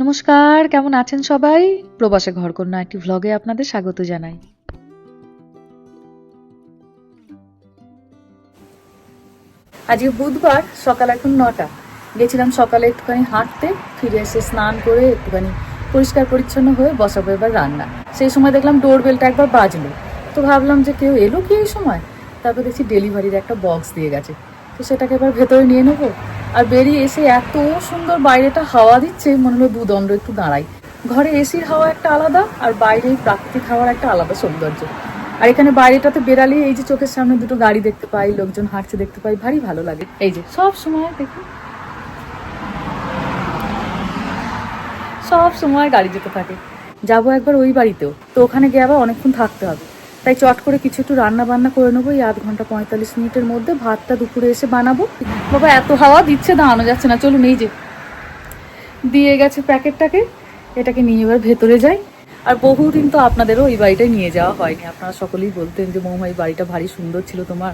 নমস্কার, কেমন আছেন সবাই? প্রবাসে ঘরকন্যা একটি ভ্লগে আপনাদের স্বাগত জানাই। আজকে বুধবার, সকাল এখন নটা। গেছিলাম সকালে একটুখানি হাঁটতে, ফিরে এসে স্নান করে একটুখানি পরিষ্কার পরিচ্ছন্ন হয়ে বসাবো এবার রান্না। সেই সময় দেখলাম ডোর বেলটা একবার বাজলো। তো ভাবলাম যে কেউ এলো কি এই সময়? তারপর দেখছি ডেলিভারির একটা বক্স দিয়ে গেছে। তো সেটাকে এবার ভেতরে নিয়ে নেব। আর বেরিয়ে এসে এত সুন্দর বাইরেটা হাওয়া দিচ্ছে, মনে হলো দুদণ্ড একটু দাঁড়াই। ঘরে এসির হাওয়া একটা আলাদা, আর বাইরে প্রাকৃতিক হাওয়ার একটা আলাদা সৌন্দর্য। আর এখানে বাইরেটাতে বেরালে এই যে চোখের সামনে দুটো গাড়ি দেখতে পাই, লোকজন হাঁটছে দেখতে পাই, ভারী ভালো লাগে। এই যে, সব সময় দেখি সব সময় গাড়ি যেতে থাকে। যাব একবার ওই বাড়িতেও। তো ওখানে গিয়ে আবার অনেকক্ষণ থাকতে হবে। তাই চট করে কিছু একটু রান্না বান্না করে নেব। এই আধ ঘণ্টা পঁয়তাল্লিশ মিনিটের মধ্যে ভাতটা দুপুরে এসে বানাবো। বাবা এত হাওয়া দিচ্ছে দাঁড়ানো যাচ্ছে না। চলুন এই যে দিয়ে গেছে প্যাকেটটাকে। এটাকে নিয়ে এবার ভেতরে যাই। আর বহুদিন তো আপনাদেরও ওই বাড়িটাই নিয়ে যাওয়া হয়নি। আপনারা সকলেই বলতেন যে মৌমা এই বাড়িটা ভারী সুন্দর ছিল তোমার।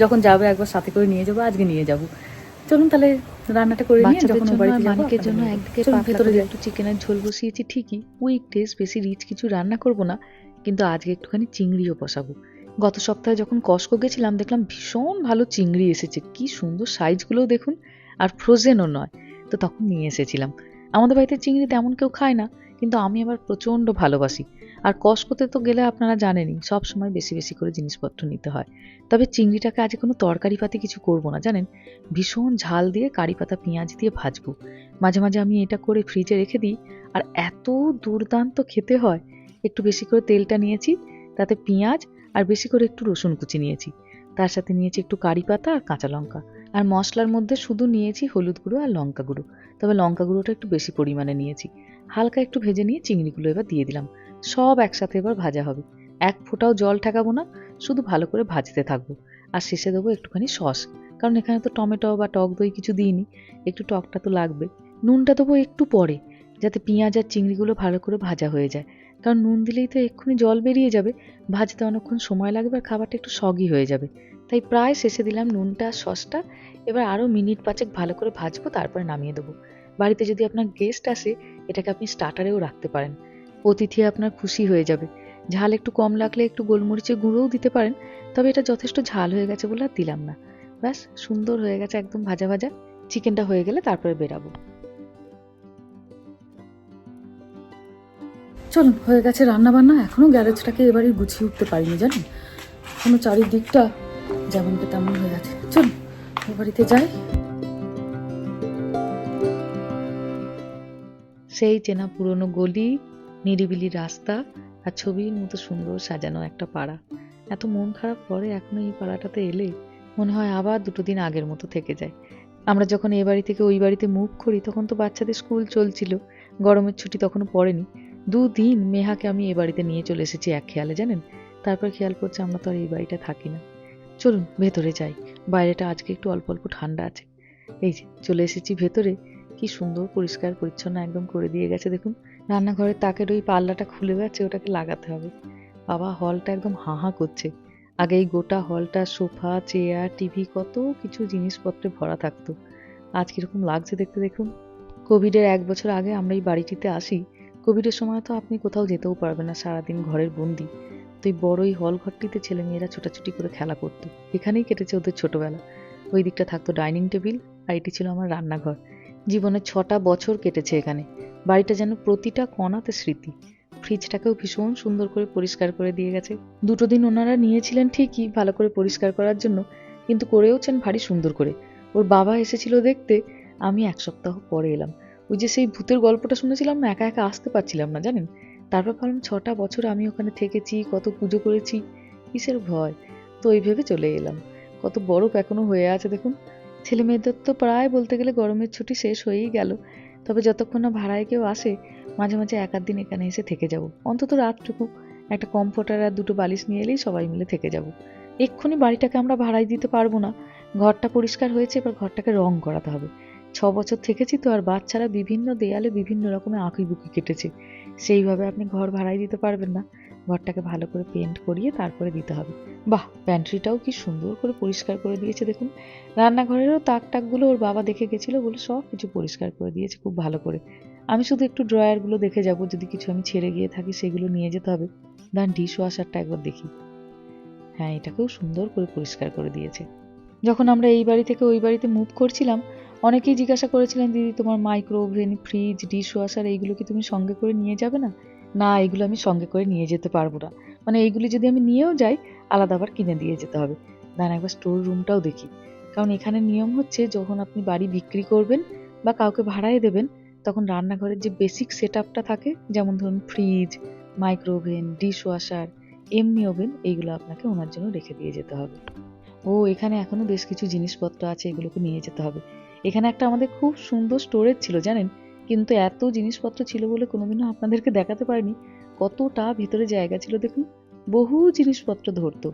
যখন যাবে একবার সাথে করে নিয়ে যাব আজকে নিয়ে যাব। চলুন তাহলে রান্নাটা করে নিয়ে যখন বাড়িতে মানিকের জন্য একদিকে ভেতরে একটু চিকেনের ঝোল বসিয়েছি। ঠিকই উইক ডেজ বেশি রিচ কিছু রান্না করব না। কিন্তু আজকে একটুখানি চিংড়িও বসাবো। গত সপ্তাহে যখন কস্কো গেছিলাম, দেখলাম ভীষণ ভালো চিংড়ি এসেছে। কি সুন্দর সাইজগুলোও দেখুন, আর ফ্রোজেনও নয়। তো তখন নিয়ে এসেছিলাম। আমাদের বাড়িতে চিংড়ি তেমন কেউ খায় না, কিন্তু আমি আবার প্রচণ্ড ভালোবাসি। আর কস্কোতে তো গেলে আপনারা জানেনই, সব সময় বেশি বেশি করে জিনিসপত্র নিতে হয়। তবে চিংড়িটাকে আজ কোনো তরকারি পাতি কিছু করব না, জানেন? ভীষণ ঝাল দিয়ে কারি পাতা, পেঁয়াজ দিয়ে ভাজবো। মাঝে মাঝে আমি এটা করে ফ্রিজে রেখে দিই, আর এত দুর্দান্ত খেতে হয়। একটু বেশি করে তেলটা নিয়েছি, তাতে পেঁয়াজ আর বেশি করে একটু রসুন কুচি নিয়েছি। তার সাথে নিয়েছি একটু কারি পাতা আর কাঁচা লঙ্কা। আর মশলার মধ্যে শুধু নিয়েছি হলুদ গুঁড়ো আর লঙ্কা গুঁড়ো। তবে লঙ্কা গুঁড়োটা একটু বেশি পরিমাণে নিয়েছি। হালকা একটু ভেজে নিয়ে চিংড়িগুলো এবার দিয়ে দিলাম। সব একসাথে এবার ভাজা হবে। এক ফোঁটাও জল ঠেকাবো না, শুধু ভালো করে ভাজতে থাকব। আর শেষে দেবো একটুখানি সস। কারণ এখানে তো টমেটো বা টক দই কিছু দিইনি, একটু টকটা তো লাগবে। নুনটা দেবো একটু পরে, যাতে পেঁয়াজ আর চিংড়িগুলো ভালো করে ভাজা হয়ে যায়। কারণ নুন দিলেই তো এক্ষুনি জল বেরিয়ে যাবে। ভাজতে অনেকক্ষণ সময় লাগবে আর খাবারটা একটু সগি হয়ে যাবে। তাই প্রায় শেষে দিলাম নুনটা আর সসটা। এবার আরও মিনিট পাঁচেক ভালো করে ভাজবো, তারপরে নামিয়ে দেবো। বাড়িতে যদি আপনার গেস্ট আসে, এটাকে আপনি স্টার্টারেও রাখতে পারেন। অতিথি আপনার খুশি হয়ে যাবে। ঝাল একটু কম লাগলে একটু গোলমরিচের গুঁড়োও দিতে পারেন, তবে এটা যথেষ্ট ঝাল হয়ে গেছে বলে আর দিলাম না। ব্যাস, সুন্দর হয়ে গেছে একদম ভাজা ভাজা। চিকেনটা হয়ে গেলে তারপরে বেরাবো। চলুন হয়ে গেছে রান্না বান্না এখনও গ্যারেজটাকে এবারে গুছিয়ে উঠতে পারিনি জানেন এখনও চারিদিকটা যেমনকে তেমন হয়ে গেছে চলুন এ বাড়িতে যাই। সেই চেনা পুরনো গলি, নিরিবিলি রাস্তা আর ছবির মতো সুন্দর সাজানো একটা পাড়া। এত মন খারাপ করে এখনও এই পাড়াটাতে এলে মনে হয় আবার দুটো দিন আগের মতো থেকে যায়। আমরা যখন এ বাড়ি থেকে ওই বাড়িতে মুভ করি, তখন তো বাচ্চাদের স্কুল চলছিল। গরমের ছুটি তখনও পড়েনি। দুদিন মেহাকে আমি এ বাড়িতে নিয়ে চলে এসেছি এক খেয়ালে, জানেন? তারপর খেয়াল করছে আমরা তো আর এই বাড়িটা থাকি না। চলুন, ভেতরে যাই। বাইরেটা আজকে একটু অল্প অল্প ঠান্ডা আছে। এই যে, চলে এসেছি ভেতরে। কি সুন্দর, পরিষ্কার, পরিচ্ছন্ন একদম করে দিয়ে গেছে, দেখুন। রান্নাঘরের তাকের ওই পাল্লাটা খুলে গেছে ওটাকে লাগাতে হবে। বাবা, হলটা একদম হাঁ হাঁ করছে। আগে এই গোটা হলটা, সোফা, চেয়ার, টিভি, কত কিছু জিনিসপত্রে ভরা থাকতো। আজ কীরকম লাগছে দেখতে, দেখুন। কোভিডের এক বছর আগে আমরা এই বাড়িটিতে আসি কোভিডের সময় তো আপনি কোথাও যেতেও পারবেন না, সারাদিন ঘরের বন্দি। তো এই বড় এই হল ঘরটিতে ছেলেমেয়েরা ছোটাছুটি করে খেলা করতো। এখানেই কেটেছে ওদের ছোটবেলা। ওই দিকটা থাকতো ডাইনিং টেবিল আর এটি ছিল আমার রান্নাঘর। জীবনে ছটা বছর কেটেছে এখানে। বাড়িটা যেন প্রতিটা কণাতে স্মৃতি। ফ্রিজটাকেও ভীষণ সুন্দর করে পরিষ্কার করে দিয়ে গেছে। দুটো দিন ওনারা নিয়েছিলেন ঠিকই ভালো করে পরিষ্কার করার জন্য, কিন্তু করেওছেন ভারী সুন্দর করে। ওর বাবা এসেছিল দেখতে, আমি এক সপ্তাহ পরে এলাম। ওই যে সেই ভূতের গল্পটা শুনেছিলাম না, একা একা আসতে পারছিলাম না, জানেন? তারপর ভাবলাম ছটা বছর আমি ওখানে থেকেছি, কত পুজো করেছি, কিসের ভয়? তো ওই ভেবে চলে এলাম। কত বরফ এখনও হয়ে আছে, দেখুন। ছেলে মেয়েদের তো প্রায় বলতে গেলে গরমের ছুটি শেষ হয়েই গেল। তবে যতক্ষণ না ভাড়ায় কেউ আসে, মাঝে মাঝে এক দিন এখানে এসে থেকে যাব। অন্তত রাতটুকু, একটা কমফোর্টার আর দুটো বালিশ নিয়ে এলেই সবাই মিলে থেকে যাব। এক্ষুনি বাড়িটাকে আমরা ভাড়ায় দিতে পারব না। ঘরটা পরিষ্কার হয়েছে, এবার ঘরটাকে রং করাতে হবে। ছ বছর থেকেছি তো আর বাচ্চারা বিভিন্ন দেয়ালে বিভিন্ন রকমের আঁকি বুকি কেটেছে। সেইভাবে আপনি ঘর ভাড়ায় দিতে পারবেন না। ঘরটাকে ভালো করে পেন্ট করিয়ে তারপরে দিতে হবে। বাহ প্যান্ট্রিটাও কি সুন্দর করে পরিষ্কার করে দিয়েছে দেখুন। রান্নাঘরেরও তাক টাকগুলো ওর বাবা দেখে গেছিল বলে সব কিছু পরিষ্কার করে দিয়েছে খুব ভালো করে। আমি শুধু একটু ড্রয়ারগুলো দেখে যাব, যদি কিছু আমি ছেড়ে গিয়ে থাকি সেগুলো নিয়ে যেতে হবে। দান ডিশ ওয়াশারটা একবার দেখি। হ্যাঁ এটাকেও সুন্দর করে পরিষ্কার করে দিয়েছে। যখন আমরা এই বাড়ি থেকে ওই বাড়িতে মুভ করছিলাম অনেকেই জিজ্ঞাসা করেছিলেন, দিদি, তোমার micro oven fridge dishwasher এইগুলো কি তুমি সঙ্গে করে নিয়ে যাবে না? না এগুলো আমি সঙ্গে করে নিয়ে যেতে পারব না। মানে এইগুলি যদি আমি নিয়েও যাই, আলাদা আবার কিনে দিয়ে যেতে হবে। দান একবার স্টোর রুমটাও দেখি। কারণ এখানে নিয়ম হচ্ছে, যখন আপনি বাড়ি বিক্রি করবেন বা কাউকে ভাড়ায় দেবেন, তখন রান্নাঘরের যে বেসিক সেট থাকে, যেমন ধরুন fridge micro oven dishwasher এমনি ওভেন এইগুলো আপনাকে ওনার জন্য রেখে দিয়ে যেতে হবে। ও, এখানে এখনও বেশ কিছু জিনিসপত্র আছে, এগুলোকে নিয়ে যেতে হবে। এখানে একটা আমাদের খুব সুন্দর স্টোরেজ ছিল, জানেন? কিন্তু এত জিনিসপত্র ছিল বলে কোনোদিনও আপনাদেরকে দেখাতে পারিনি। কতটা ভিতরে জায়গা ছিল, দেখুন। বহু জিনিসপত্র ধরতো।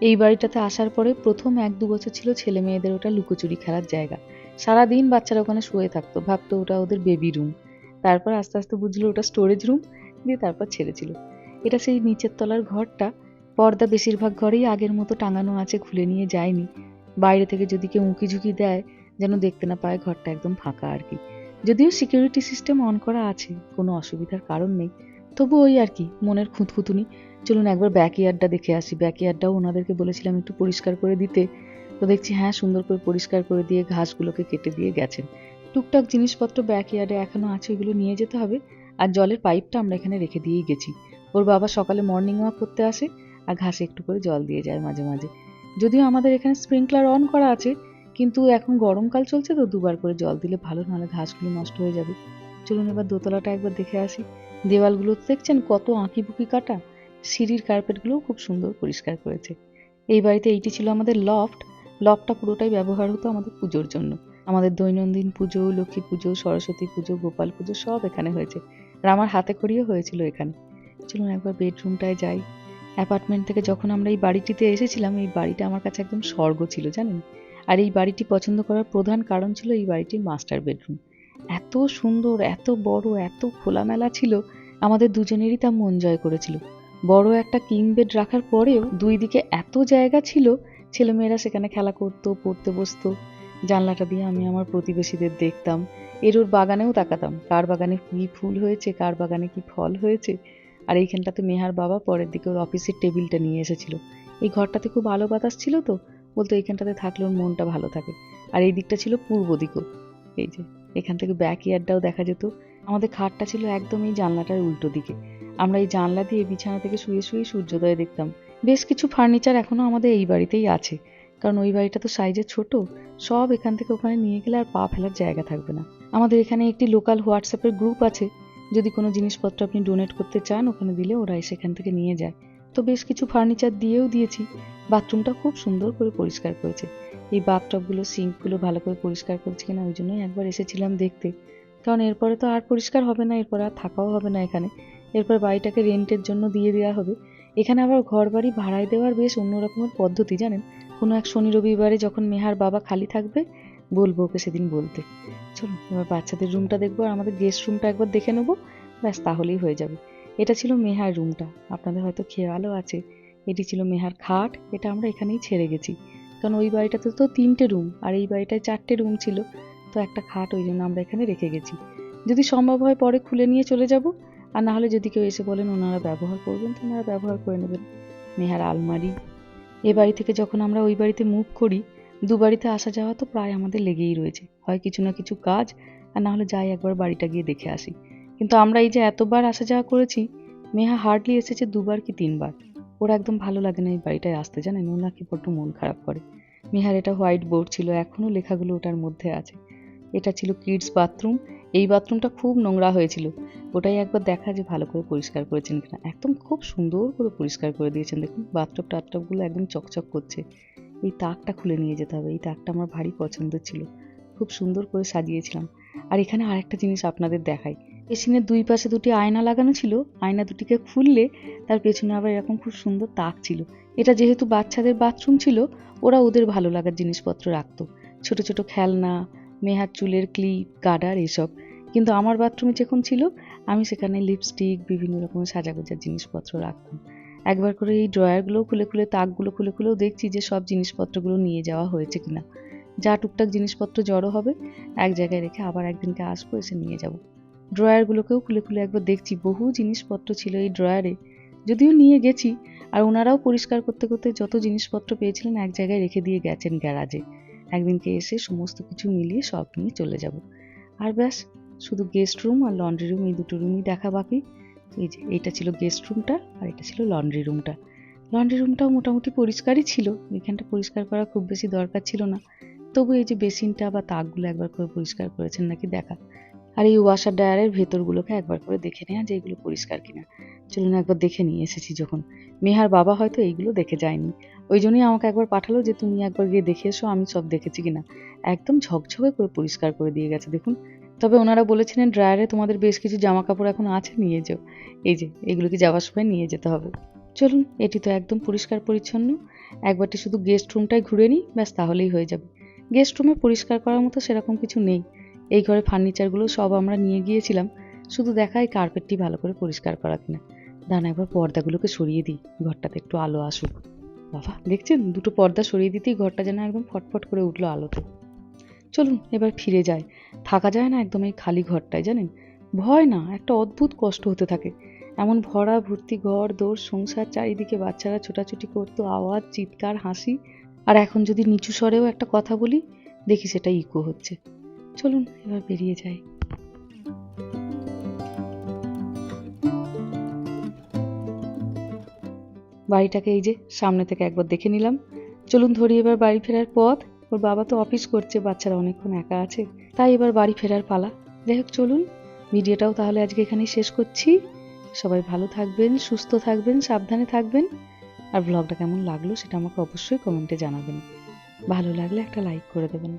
এই বাড়িটাতে আসার পরে প্রথম এক দু বছর ছিল ছেলে মেয়েদের ওটা লুকোচুরি খেলার জায়গা। সারাদিন বাচ্চারা ওখানে শুয়ে থাকতো, ভাবতো ওটা ওদের বেবি রুম তারপর আস্তে আস্তে বুঝলো ওটা স্টোরেজ রুম দিয়ে তারপর ছেড়েছিল। এটা সেই নিচের তলার ঘরটা। পর্দা বেশিরভাগ ঘরেই আগের মতো টাঙানো আছে, খুলে নিয়ে যায়নি। বাইরে থেকে যদি কেউ উঁকি ঝুঁকি দেয় যেন দেখতে না পায় ঘরটা একদম ফাঁকা আর কি। যদিও সিকিউরিটি সিস্টেম অন করা আছে, কোনো অসুবিধার কারণ নেই। তবু ওই আর কি, মনের খুঁতখুতুনি। চলুন একবার ব্যাক ইয়ার্ডটা দেখে আসি। ব্যাক ইয়ার্ডটাও ওনাদেরকে বলেছিলাম একটু পরিষ্কার করে দিতে। তো দেখছি হ্যাঁ সুন্দর করে পরিষ্কার করে দিয়ে ঘাসগুলোকে কেটে দিয়ে গেছেন। টুকটাক জিনিসপত্র ব্যাক ইয়ার্ডে এখনও আছে, ওইগুলো নিয়ে যেতে হবে। আর জলের পাইপটা আমরা এখানে রেখে দিয়েই গেছি। ওর বাবা সকালে মর্নিং ওয়াক করতে আসে আর ঘাসে একটু করে জল দিয়ে যায় মাঝে মাঝে। যদিও আমাদের এখানে স্প্রিংকলার অন করা আছে কিন্তু এখন গরমকাল চলছে তো দুবার করে জল দিলে ভালো, নাহলে ঘাসগুলো নষ্ট হয়ে যাবে। চলুন এবার দোতলাটা একবার দেখে আসি। দেওয়ালগুলো দেখছেন কত আঁকি বুকি কাটা? সিঁড়ির কার্পেটগুলোও খুব সুন্দর পরিষ্কার করেছে। এই বাড়িতে এইটি ছিল আমাদের লফট। লফটটা পুরোটাই ব্যবহার হতো আমাদের পুজোর জন্য। আমাদের দৈনন্দিন পুজো, লক্ষ্মী পুজো, সরস্বতী পুজো, গোপাল পুজো সব এখানে হয়েছে। আর আমার হাতে করিয়েও হয়েছিল এখানে। চলুন একবার বেডরুমটায় যাই। অ্যাপার্টমেন্ট থেকে যখন আমরা এই বাড়িটিতে এসেছিলাম, এই বাড়িটা আমার কাছে একদম স্বর্গ ছিল, জানেন? আর এই বাড়িটি পছন্দ করার প্রধান কারণ ছিল এই বাড়িটির মাস্টার বেডরুম। এত সুন্দর, এত বড়, এত খোলামেলা ছিল, আমাদের দুজনেরই তা মন জয় করেছিল। বড় একটা কিং বেড রাখার পরেও দুই দিকে এত জায়গা ছিল, ছেলেমেয়েরা সেখানে খেলা করতো, পড়তে বসতো। জানলাটা দিয়ে আমি আমার প্রতিবেশীদের দেখতাম। এর ওর বাগানেও তাকাতাম। কার বাগানে কি ফুল হয়েছে, কার বাগানে কি ফল হয়েছে? আর এইখানটাতে মেহার বাবা পরের দিকে ওর অফিসের টেবিলটা নিয়ে এসেছিল। এই ঘরটাতে খুব আলো বাতাস ছিল তো বলতো, এইখানটাতে থাকলে ওর মনটা ভালো থাকে। আর এই দিকটা ছিল পূর্ব দিকও। এই যে, এখান থেকে ব্যাক ইয়ার্ডটাও দেখা যেত। আমাদের খাটটা ছিল একদম এই জানলাটার উল্টো দিকে। আমরা এই জানলা দিয়ে বিছানা থেকে শুয়ে শুয়ে সূর্যোদয় দেখতাম। বেশ কিছু ফার্নিচার এখনও আমাদের এই বাড়িতেই আছে। কারণ ওই বাড়িটা তো সাইজে ছোট, সব এখান থেকে ওখানে নিয়ে গেলে আর পা ফেলার জায়গা থাকবে না। আমাদের এখানে একটি লোকাল হোয়াটসঅ্যাপের গ্রুপ আছে। যদি কোনো জিনিসপত্র আপনি ডোনেট করতে চান, ওখানে দিলে ওরা সেখান থেকে নিয়ে যায়। তো বেশ কিছু ফার্নিচার দিয়েও দিয়েছি। বাথরুমটা খুব সুন্দর করে পরিষ্কার করেছে। এই বাথটবগুলো সিঙ্কগুলো ভালো করে পরিষ্কার করছে কিনা ওই জন্যই একবার এসেছিলাম দেখতে। কারণ এরপরে তো আর পরিষ্কার হবে না, এরপরে আর থাকাও হবে না এখানে। এরপর বাড়িটাকে রেন্টের জন্য দিয়ে দেওয়া হবে। এখানে আবার ঘর বাড়ি ভাড়ায় দেওয়ার বেশ অন্য রকমের পদ্ধতি, জানেন? কোনো এক শনি রবিবারে যখন মেহার বাবা খালি থাকবে, বলব ওকে সেদিন বলতে। চলো এবার বাচ্চাদের রুমটা দেখব আর আমাদের গেস্ট রুমটা একবার দেখে নেব। ব্যাস, তাহলেই হয়ে যাবে। এটা ছিল মেহার রুমটা। আপনাদের হয়তো খেয়ালও আছে, এটি ছিল মেহার খাট, এটা আমরা এখানেই ছেড়ে গেছি। কারণ ওই বাড়িটাতে তো তিনটে রুম, আর এই বাড়িটায় চারটে রুম ছিল, তো একটা খাট ওই জন্য আমরা এখানে রেখে গেছি। যদি সম্ভব হয় পরে খুলে নিয়ে চলে যাব, আর না হলে যদি কেউ এসে বলেন ওনারা ব্যবহার করবেন, তো ওনারা ব্যবহার করে নেবেন মেহার আলমারি। এ বাড়ি থেকে যখন আমরা ওই বাড়িতে মুভ করি, দু বাড়িতে আসা যাওয়া তো প্রায় আমাদের লেগেই রয়েছে। হয় কিছু না কিছু কাজ, আর না হলে যাই একবার বাড়িটা গিয়ে দেখে আসি। কিন্তু আমরা এই যে এতবার আসা যাওয়া করেছি, মেহা হার্ডলি এসেছে দুবার কি তিনবার। ওর একদম ভালো লাগে না এই বাড়িটায় আসতে, জানেন? ও নাকি বড্ড মন খারাপ করে। মেহার এটা হোয়াইট বোর্ড ছিল, এখনও লেখাগুলো ওটার মধ্যে আছে। এটা ছিল কিডস বাথরুম এই বাথরুমটা খুব নোংরা হয়েছিল। ওটাই একবার দেখা যে ভালো করে পরিষ্কার করেছেন কিনা। একদম খুব সুন্দর করে পরিষ্কার করে দিয়েছেন। দেখুন বাথটব টাথটবগুলো একদম চকচক করছে। এই তাকটা খুলে নিয়ে যেতে হবে। এই তাকটা আমার ভারী পছন্দ ছিল। খুব সুন্দর করে সাজিয়েছিলাম। আর এখানে আরেকটা জিনিস আপনাদের দেখাই। বেসিনের দুই পাশে দুটি আয়না লাগানো ছিল, আয়না দুটিকে খুললে তার পেছনে আবার এরকম খুব সুন্দর তাক ছিল। এটা যেহেতু বাচ্চাদের বাথরুম ছিল, ওরা ওদের ভালো লাগার জিনিসপত্র রাখতো। ছোট ছোট খেলনা মেহার চুলের ক্লিপ গার্ডার এসব। কিন্তু আমার বাথরুমে যখন ছিল, আমি সেখানে লিপস্টিক, বিভিন্ন রকমের সাজাগোজার জিনিসপত্র রাখতাম। একবার করে এই ড্রয়ারগুলো খুলে খুলে তাকগুলো খুলে খুলেও দেখছি যে সব জিনিসপত্রগুলো নিয়ে যাওয়া হয়েছে কিনা। যা টুকটাক জিনিসপত্র জড়ো হবে, এক জায়গায় রেখে আবার একদিনকে আসব, এসে নিয়ে যাব। ড্রয়ারগুলোকেও খুলে খুলে একবার দেখছি, বহু জিনিসপত্র ছিল এই ড্রয়ারে। যদিও নিয়ে গেছি, আর ওনারাও পরিষ্কার করতে করতে যত জিনিসপত্র পেয়েছিলেন এক জায়গায় রেখে দিয়ে গেছেন গ্যারাজে। একদিনকে এসে সমস্ত কিছু মিলিয়ে সব নিয়ে চলে যাব। আর ব্যাস, শুধু গেস্ট রুম আর লন্ড্রি রুম এই দুটো রুমই দেখা বাকি। এই যে এইটা ছিল গেস্ট রুমটা আর এটা ছিল লন্ড্রি রুমটা লন্ড্রি রুমটাও মোটামুটি পরিষ্কারই ছিল, এখানটা পরিষ্কার করা খুব বেশি দরকার ছিল না। তবু এই যে বেসিনটা বা তাকগুলো একবার করে পরিষ্কার করেছেন নাকি দেখা। আর এই ওয়াশার ড্রায়ারের ভেতরগুলোকে একবার করে দেখে নেওয়া যে এগুলো পরিষ্কার কিনা। চলুন একবার দেখে নিয়ে এসেছি যখন। মেহার বাবা হয়তো এইগুলো দেখে যায়নি। ওই জন্যই আমাকে একবার পাঠালো যে, তুমি একবার গিয়ে দেখে এসো, আমি সব দেখেছি কিনা। একদম ঝকঝকে করে পরিষ্কার করে দিয়ে গেছে, দেখুন। তবে ওনারা বলেছিলেন, ড্রায়ারে তোমাদের বেশ কিছু জামা কাপড় এখন আছে, নিয়ে যাও। এই যে এগুলোকে যাওয়ার সময় নিয়ে যেতে হবে? চলুন, এটি তো একদম পরিষ্কার পরিচ্ছন্ন। একবারটি শুধু গেস্ট রুমটাই ঘুরে নিই, ব্যাস তাহলেই হয়ে যাবে। গেস্ট রুমে পরিষ্কার করার মতো সেরকম কিছু নেই। এই ঘরে ফার্নিচারগুলো সব আমরা নিয়ে গিয়েছিলাম। শুধু দেখা এই কার্পেটটি ভালো করে পরিষ্কার করা কিনা দাঁড়া একবার পর্দাগুলোকে সরিয়ে দিই, ঘরটাতে একটু আলো আসুক। বাবা, দেখছেন? দুটো পর্দা সরিয়ে দিতেই ঘরটা যেন একদম ফটফট করে উঠল আলোতে। চলুন, এবার ফিরে যায় থাকা যায় না একদম এই খালি ঘরটায়, জানেন? ভয় না, একটা অদ্ভুত কষ্ট হতে থাকে। এমন ভরা, ভর্তি ঘর, দোর, সংসার, চারিদিকে বাচ্চারা ছোটাছুটি করতো, আওয়াজ, চিৎকার, হাসি। আর এখন যদি নিচু স্বরেও একটা কথা বলি, দেখি সেটা ইকো হচ্ছে। চলুন, এবার বেরিয়ে যাই। বাড়িটাকে এই যে সামনে থেকে একবার দেখে নিলাম। চলুন, ধরি এবার বাড়ি ফেরার পথ। ওর বাবা তো অফিস করছে, বাচ্চারা অনেকক্ষণ একা আছে। তাই এবার বাড়ি ফেরার পালা। যাই হোক, চলুন। ভিডিওটাও তাহলে আজকে এখানেই শেষ করছি। সবাই ভালো থাকবেন, সুস্থ থাকবেন, সাবধানে থাকবেন। আর ব্লগটা কেমন লাগল সেটা আমাকে অবশ্যই কমেন্টে জানাবেন। ভালো লাগলে একটা লাইক করে দেবেন।